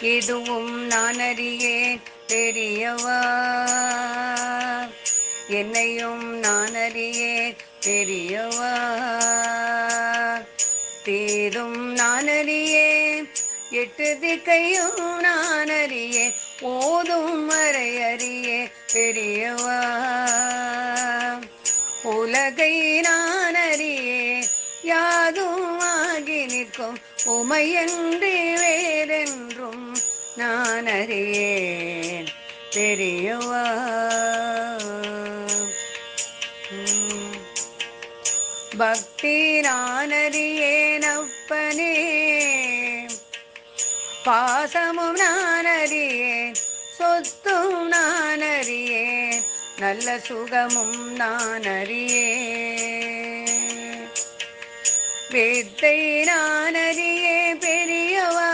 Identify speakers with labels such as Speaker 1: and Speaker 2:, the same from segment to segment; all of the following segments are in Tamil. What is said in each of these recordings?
Speaker 1: இதுவும் நான் அறியேன் பெரியவா. என்னையும் நான் அறியேன் பெரியவா. தீரும் நான் அறியேன் எட்டு திக்கையும் நான் அறியேன் ஓதும் வரை அறியே பெரியவா. உலகை நான் நிற்கும் உமையன்றி வேறென்றும் நான் அறியேன். பெரியவா. பக்தி நான் அப்பனே. பாசமும் நானறியேன் சொத்தும் நானறியேன் நல்ல சுகமும் நானறியேன் வித்தை நான் அறியே பெரியவா.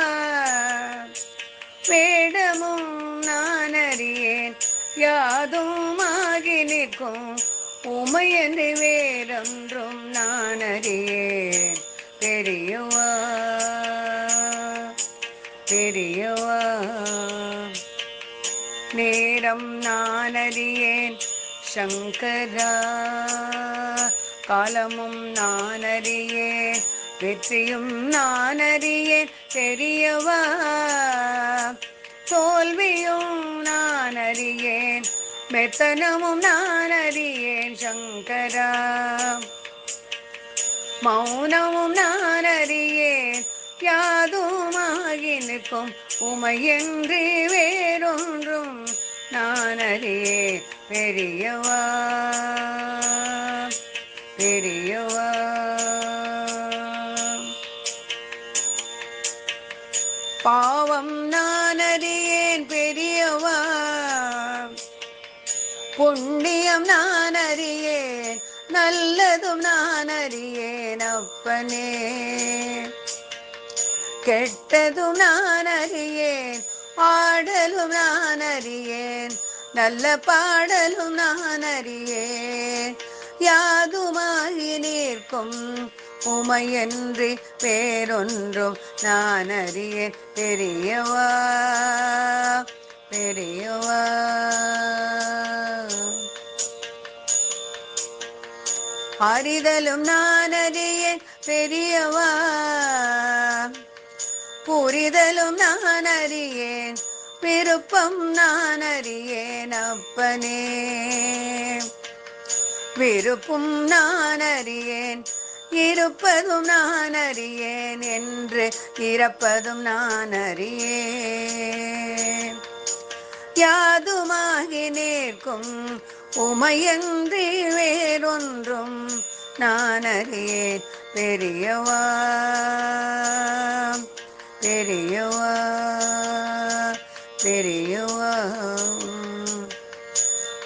Speaker 1: வேடமும் நான் அறியேன் யாதும் ஆகி நிற்கும். உமையன்று வேறொன்றும் நான் அறியேன் பெரியவா பெரியவா. நேரம் நான் அறியேன் சங்கரா. காலமும் நான் அறியேன் வெற்றியும் நான் அறியேன் பெரியவா தோல்வியும் நான் அறியேன் மெத்தனமும் நான் அறியேன் சங்கரா. மௌனமும் நான் அறியேன் யாதுமாகி நிற்கும் உமையன்றி வேறொன்றும் நான் அறியே பெரியவா. பெரியவா பாவம் நான் அறியேன் பெரியவா புண்ணியம் நான் அறியேன் நல்லதும் நான் அறியேன் அப்பனே. கெட்டதும் நான் அறியேன் ஆடலும் நான் அறியேன் நல்ல பாடலும் நான் அறியேன் யாதுமாகி நிற்கும் உமையன்றி வேறொன்றும் நான் அறிய பெரியவா பெரியவா. அறிதலும் நான் அறிய பெரியவா. புரிதலும் நான் அறியேன் விருப்பம் நான் அறியேன் அப்பனே. விருப்பும் நான் அறியேன் இருப்பதும் நான் அறியேன் என்று இறப்பதும் நான் அறியேன் யாதுமாகி நிற்கும் உமையன்றி வேறொன்றும் நான் அறியேன் பெரியவா.